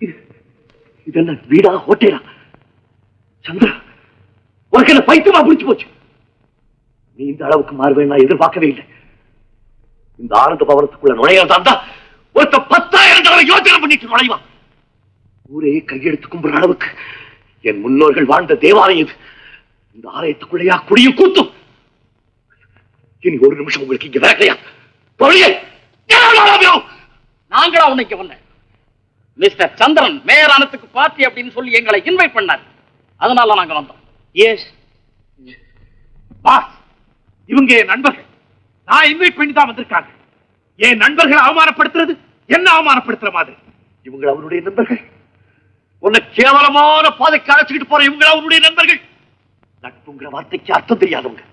இதெல்லாம் வீடா ஹோட்டலா? சந்திரா உனக்கு என்ன பைத்தியமா புடிச்சு போச்சு? நீ இந்த அளவுக்கு மாறுவேன் நான் எதிர்பார்க்கவே இல்லை. இந்த ஆனந்த பவனத்துக்குள்ள நுழையதான் ஒருத்த பத்தாயிரம் தடவை யோசனை பண்ணிட்டு நுழைவான். ஊரே கையெடுத்து கும்புற அளவுக்கு என் முன்னோர்கள் வாழ்ந்த தேவாலயம் இது. இந்த ஆலயத்துக்குள்ளையா குடியும் கூத்தும்? இனி ஒரு நிமிஷம் உங்களுக்கு இங்க வேலையா தொழிலே நாங்களா உன்னைக்கு வந்தேன் மிஸ்டர் சந்திரன் மேயரானத்துக்கு பார்ட்டி அப்படின்னு சொல்லி எங்களை இன்வைட் பண்ணார். அதனால நாங்க வந்தோம். எஸ் பாஸ் இவங்க என் நண்பர்கள். நான் இன்வைட் பண்ணி தான் வந்திருக்காங்க. என் நண்பர்களை அவமானப்படுத்துறது என்ன அவமானப்படுத்துற மாதிரி? இவங்க அவருடைய நண்பர்கள். உன்னை கேவலமான பாதைக்கு அழைச்சிக்கிட்டு போற இவங்க அவருடைய நண்பர்கள். நட்புங்கிற வார்த்தைக்கு அர்த்தம் தெரியாதவங்க.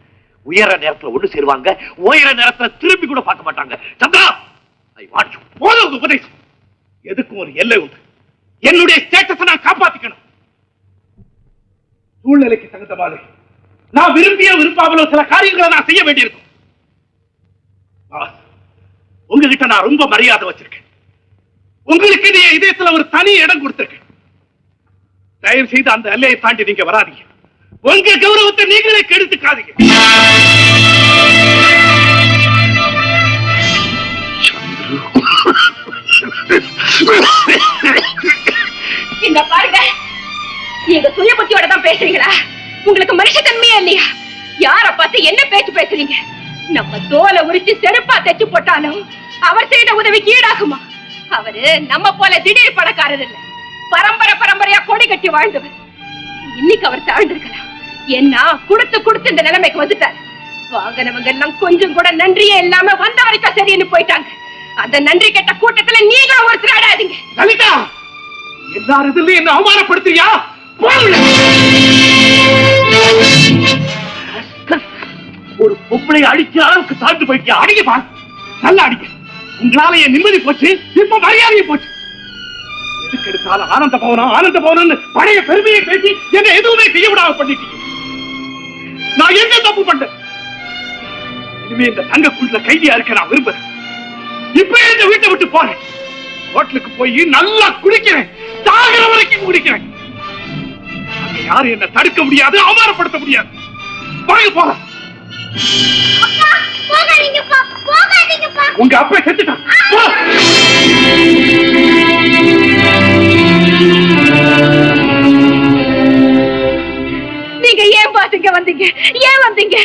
உயர நேரத்துல ஒண்ணு சேருவாங்க உயர நேரத்துல திரும்பி கூட பார்க்க மாட்டாங்க. சந்திரா போதும் உபதேசம். எதுக்கும் ஒரு எல்லை உண்டு. என்னுடைய ஸ்டேட்டஸை நான் காப்பாத்திக்கணும். சூழ்நிலைக்கு தகுந்த மாதிரி. நான் விரும்பிய விரும்பாமலோ சில காரியங்களை நான் செய்ய வேண்டியிருக்கும். உங்ககிட்ட நான் ரொம்ப மரியாதை வச்சிருக்கேன். உங்களுக்கு நீ என் இதயத்துல ஒரு தனி இடம் கொடுத்திருக்கேன். தயவு செய்து அந்த எல்லையை தாண்டி நீங்க வராதீங்க. உங்க கௌரவத்தை நீங்களே கெடுத்துக்காதீங்க. இங்க பாருங்க நீங்க சுய புத்தியோட தான் பேசுறீங்களா? உங்களுக்கு மனுஷத்தன்மையே இல்லையா? யார பார்த்து என்ன பேச்சு பேசுறீங்க? நம்ம தோலை உரிச்சு செருப்பா தைச்சு போட்டாலும் அவர் செய்த உதவிக்கு ஈடாகுமா? அவரு நம்ம போல திடீர் பணக்காரர் இல்ல. பரம்பரை பரம்பரையா கொடி கட்டி வாழ்ந்தவர். இன்னைக்கு அவர் தாழ்ந்திருக்கலாம். என்ன கொடுத்து கொடுத்து இந்த நிலைமைக்கு வந்துட்டார். வாங்கினவங்க எல்லாம் கொஞ்சம் கூட நன்றியே இல்லாம வந்த வரைக்கும் சரின்னு போயிட்டாங்க. அந்த நன்றி கெட்ட கூட்டத்துல நீங்களும் ஒருத்தர் திராடாதீங்க லலிதா எல்லாரும் இதுல என்ன அவமானப்படுத்துறியா? ஒரு பொம்பளை அடிக்கிற அளவுக்கு தாழ்ந்து போயிட்டியா? அடிங்க பாஸ் நல்லா அடிங்க. உங்களால என் நிம்மதி போச்சு இப்ப மரியாதையும் போச்சு. எதுக்கு எடுத்தாலும் ஆனந்த பவனம் ஆனந்த பவனம்னு பழைய பெருமையை பேசி என்ன எதுவுமே செய்ய விடாம பண்ணிட்டீங்க. நான் எங்க தப்பு பண்ணேன்? இனிமே இந்த தங்கக்குள்ள கைதியா இருக்க நான் விரும்புறேன். இப்ப இந்த வீட்டை விட்டு போறேன். ஹோட்டலுக்கு போய் நல்லா குடிக்கிறேன். சாகிற வரைக்கும் குடிக்கிறேன். அங்க யாரும் என்ன தடுக்க முடியாது அவமானப்படுத்த முடியாது. வாங்க போலாம். உங்க அப்பா செத்துட்டான். நீங்க ஏன் பாத்துங்க வந்தீங்க? ஏன் வந்தீங்க?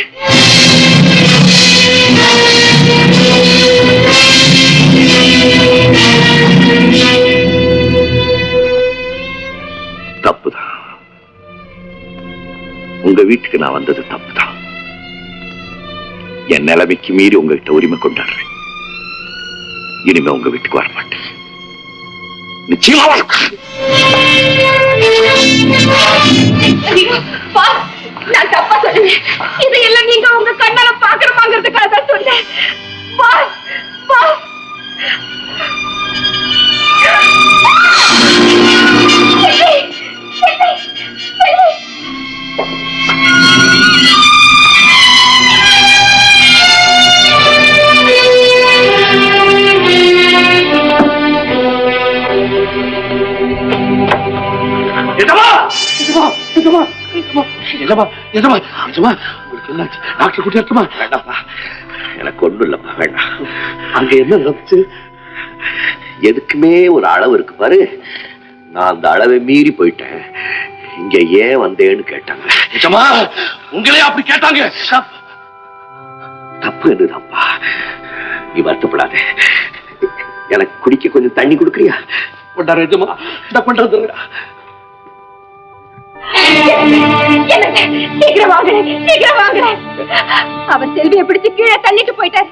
உங்க வீட்டுக்கு நான் வந்தது தப்பு தான் என் நிலைமைக்கு மீறி உங்ககிட்ட உரிமை கொண்டாடுறேன். இனிமே உங்க வீட்டுக்கு வரமாட்டேன். நிச்சயமா நான் தப்பா உங்களுக்கு? டாக்டர் கூட்டி? வேண்டாம்ப்பா. எனக்கு இல்லப்பா வேண்டாம். அங்க என்ன நடந்துச்சு? எதுக்குமே ஒரு அளவு இருக்கு பாரு. நான் அந்த அளவை மீறி போயிட்டேன். இங்க ஏன் வந்தேன்னு கேட்டாங்க. நிஜமா? உங்களே அப்படி கேட்டாங்க. தப்பு என்னதான்ப்பா. நீ வருத்தப்படாத. எனக்கு குடிக்க கொஞ்சம் தண்ணி கொடுக்குறியா? கொண்டாரு எஜமா இந்த பண்றது என்னங்க, சீக்கிரம் வாங்க சீக்கிரம் வாங்க அவர் செல்வியை பிடிச்சு கீழே தள்ளிட்டு போயிட்டார்.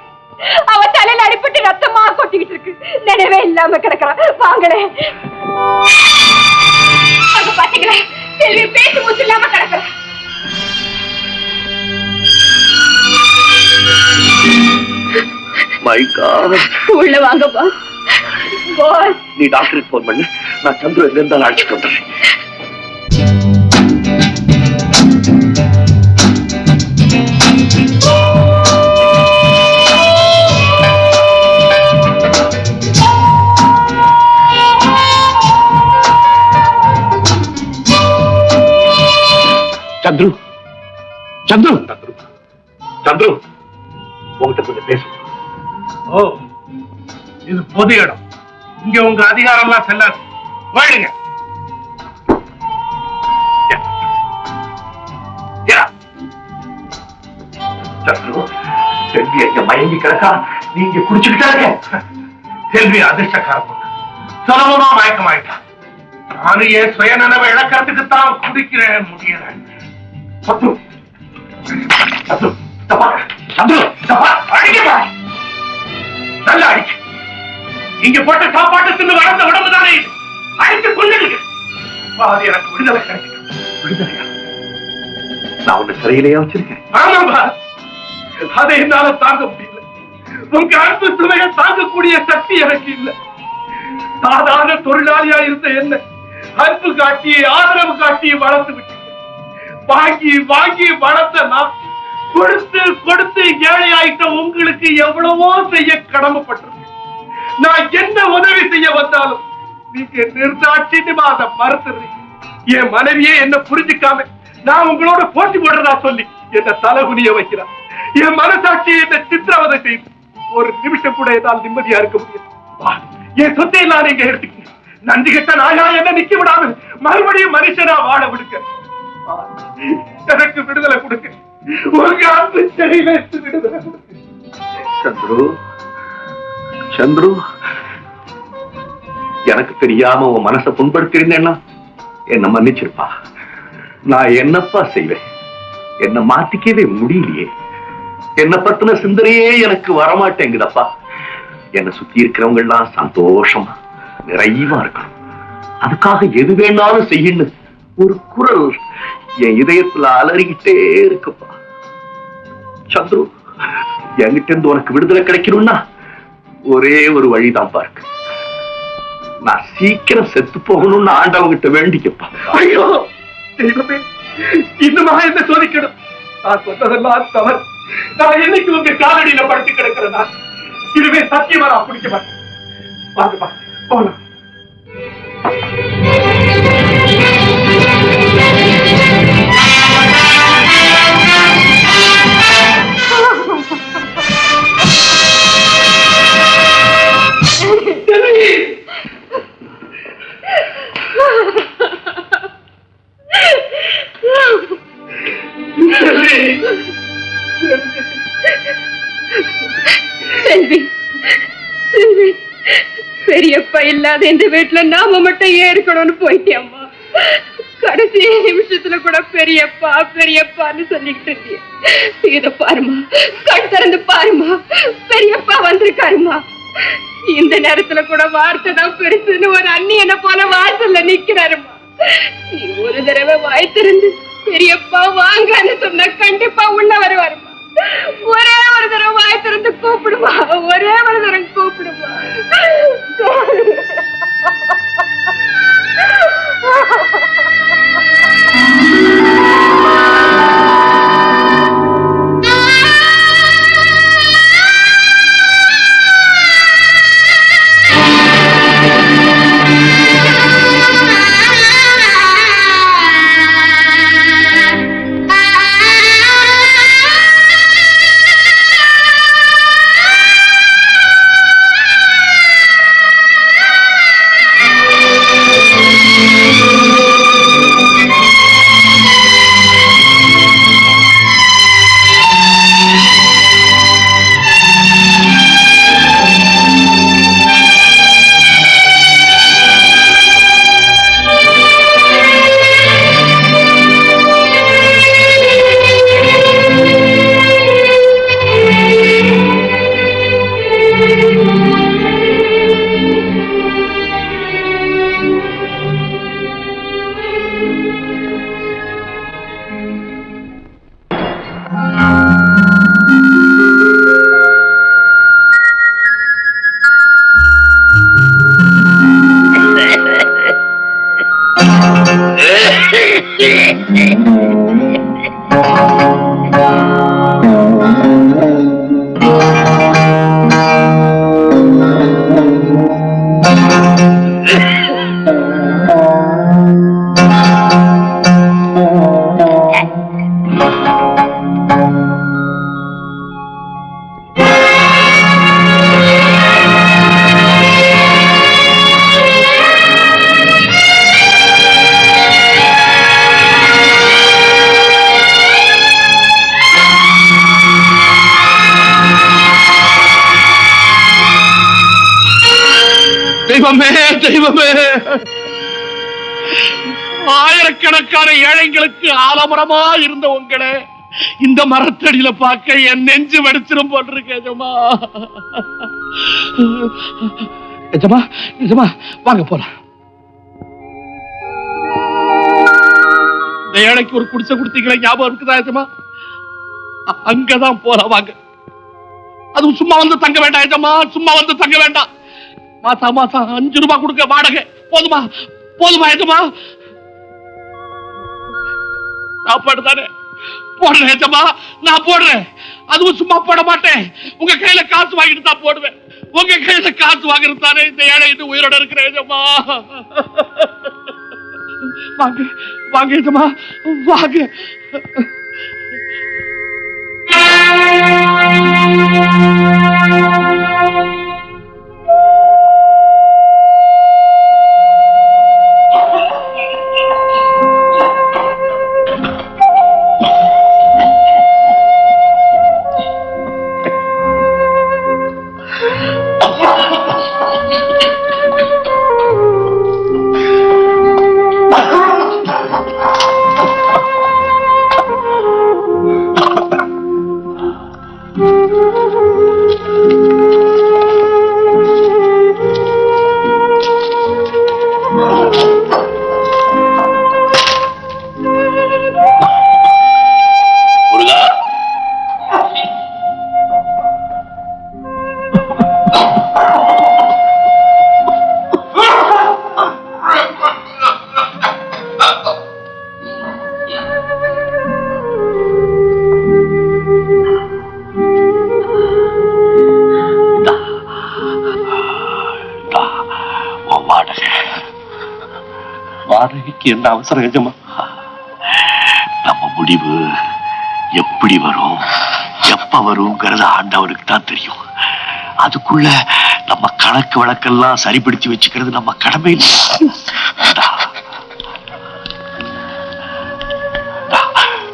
அவ தலையில அடிபட்டு ரத்தமா கொட்டிக்கிட்டு இருக்கு. நினைவே இல்லாம கிடக்குறான். வாங்களே. அங்க பாத்தீங்களா? செல்வி பேச்சு மூச்சு இல்லாம கிடக்குறான். மை காட் உள்ள வாங்க பாஸ் பாஸ் நீ டாக்டருக்கு ஃபோன் பண்ணு. நான் சந்துரு எங்க இருந்தாலும் அழைச்சிட்டு வந்துடுறேன். சந்துரு. சந்துரு. சந்துரு. உங்ககிட்ட கொஞ்சம் பேசணும் ஓ இது பொது இடம். இங்க உங்க அதிகாரம் எல்லாம் செல்லாது போயிடுங்க? சந்துரு செல்வி எங்க மயங்கி கிடக்கா? நீங்க குடிச்சுக்கிட்டாங்க செல்வி அதிர்ஷ்டக்காரன். சுலபமா மயக்கமாயிட்டான். நானும் என் சுயநனவை இழக்கிறதுக்கு தான் குடிக்கிறேன் முடியல சத்ரு. சத்ரு தப்பா. சத்ரு தப்பா. அடிக்கப்பா நல்லா அடிச்சு. இங்க போட்ட சாப்பாட்டு தின்னு வளர்ந்த உடம்பு தானே இது? அடித்து கொள்ளுங்க அது எனக்கு விடுதலை கிடைக்கும் விடுதலையா? நான் உன்னை சிறையிலேயே வச்சிருக்கேன். ஆமாம்பா அதை என்னால தாங்க முடியல. உங்க அன்பு சுவையை தாங்கக்கூடிய சக்தி எனக்கு இல்லை. சாதாரண தொழிலாளியா இருந்த என்ன அன்பு காட்டி ஆதரவு காட்டி வளர்த்து விட்டு வாங்கி வாங்கி வளர்த்த நான் கொடுத்து கொடுத்து ஆயிட்ட உங்களுக்கு எவ்வளவோ செய்ய கடமைப்பட்டிருக்கேன். நான் என்ன உதவி செய்ய வந்தாலும் நீங்க நிர்தாட்சியமா அதை மறுத்துறீங்க என் மனைவியே என்ன புரிஞ்சுக்காம நான் உங்களோட போட்டி போடுறதா சொல்லி என்ன தலகுனிய வைக்கிறான் என் மனசாட்சி என்ன சித்திரவதை செய்து ஒரு நிமிஷம் கூட ஏதாவது நிம்மதியா இருக்க முடியும் வா, என் சொத்தை எல்லாம் நீங்க எடுத்துக்கங்க நன்றி நாயா என்ன நிக்க விடாம மறுபடியும் மனுஷனா வாழ விடுங்க வா, எனக்கு விடுதலை கொடுங்க உங்க அன்பு செடியில விடுதலை சந்துரு சந்துரு எனக்கு தெரியாம உன் மனசை புண்படுத்திருந்தேன்னா என்ன மன்னிச்சிருப்பா. நான் என்னப்பா செய்வேன்? என்ன மாத்திக்கவே முடியலையே. என்ன பத்தின சிந்தனையே எனக்கு வரமாட்டேங்குதப்பா. என்னை சுத்தி இருக்கிறவங்க எல்லாம் சந்தோஷமா நிறைவா இருக்கணும். அதுக்காக எது வேணாலும் செய்யணும் ஒரு குரல் என் இதயத்துல அலறிக்கிட்டே இருக்குப்பா. சந்துரு என்கிட்ட இருந்து உனக்கு விடுதலை கிடைக்கணும்னா ஒரே ஒரு வழிதான் பாருக்கு. நான் சீக்கிரம் செத்து போகணும்னு ஆண்டவங்கிட்ட வேண்டிக்கப்பா. ஐயோ தெய்வமே இன்னுமா என்ன சோதிக்கணும்? நான் சொன்னதெல்லாம் தவறு. நான் என்னைக்கு உங்க காலடியில படுத்து கிடக்கிறதா இதுவே சத்தியமா நான் பிடிக்க மாட்டேன். பாருப்பா போலாம். இல்லாத இந்த வீட்டுல நாம மட்டும் ஏறிக்கணும்னு போயிட்டேம்மா கடைசி நிமிஷத்துல கூட பெரியப்பா பெரியப்பான்னு சொல்லிட்டு இருந்தியே. இத பாருமா கண் திறந்து பாருமா பெரியப்பா வந்திருக்காருமா இந்த நேரத்துல கூட வார்த்தை தான் பெருசுன்னு ஒரு அண்ணியனை போல வாசல்ல நிக்கிறாருமா நீ ஒரு தடவை வாய் திறந்து பெரியப்பா வாங்கன்னு சொன்னா கண்டிப்பா உள்ள வருவாருமா ஒரே ஒரு தடவை வாய் திறந்து கூப்பிடுமா ஒரே ஒரு தடவை கூப்பிடுமா. Thank. தெய்வமே. ஆயிரக்கணக்கான ஏழைங்களுக்கு ஆலமரமா இருந்த உங்களை இந்த மரத்தடியில பார்க்க என் நெஞ்சு வெடிச்சிரும் போட்டிருக்கு எஜமா. எஜமா எஜமா வாங்க போலாம். இந்த ஏழைக்கு ஒரு குடிச்ச கொடுத்தீங்களே ஞாபகம் இருக்குதா எஜமா? அங்கதான் போலாம் வாங்க. அதுவும் சும்மா வந்து தங்க வேண்டாம் எஜமா. சும்மா வந்து தங்க வேண்டாம். மாசா மாசம் அஞ்சு ரூபாய் கொடுக்க வாடகை. போதுமா? போதுமா எஜமா? சாப்பாடு தானே போடுறேன் எஜமா. நான் போடுறேன். அதுவும் சும்மா போட மாட்டேன். உங்க கையில காசு வாங்கிட்டு தான் போடுவேன். உங்க கையில காசு வாங்குறது தானே இந்த ஏழை இது உயிரோட இருக்கிற எஜமா. வாங்க வாங்க எஜமா. வாங்க. முருகா வாடகைக்கு என்ன அவசரம் எஜமா நம்ம முடிவு எப்படி வரும்? எப்ப வருங்கிறது ஆண்டவனுக்கு தான் தெரியும். அதுக்குள்ள நம்ம கணக்கு வழக்கெல்லாம் சரிப்படுத்தி வச்சுக்கிறது நம்ம கடமை. இல்லை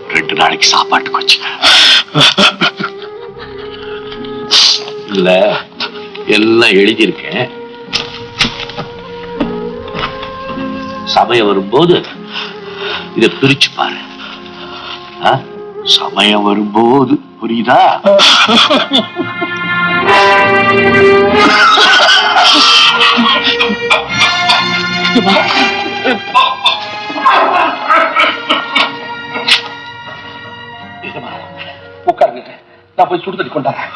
ரெண்டு நாளைக்கு சாப்பாட்டுக்கு வச்சு. இல்ல எல்லாம் எழுதியிருக்கேன். சமயம் வரும்போது இத பிரிச்சு பாரு. ஆ? சமயம் வரும்போது புரியுதா? உட்காருங்க. நான் போய் சுடுதடி கொண்டாடுறேன்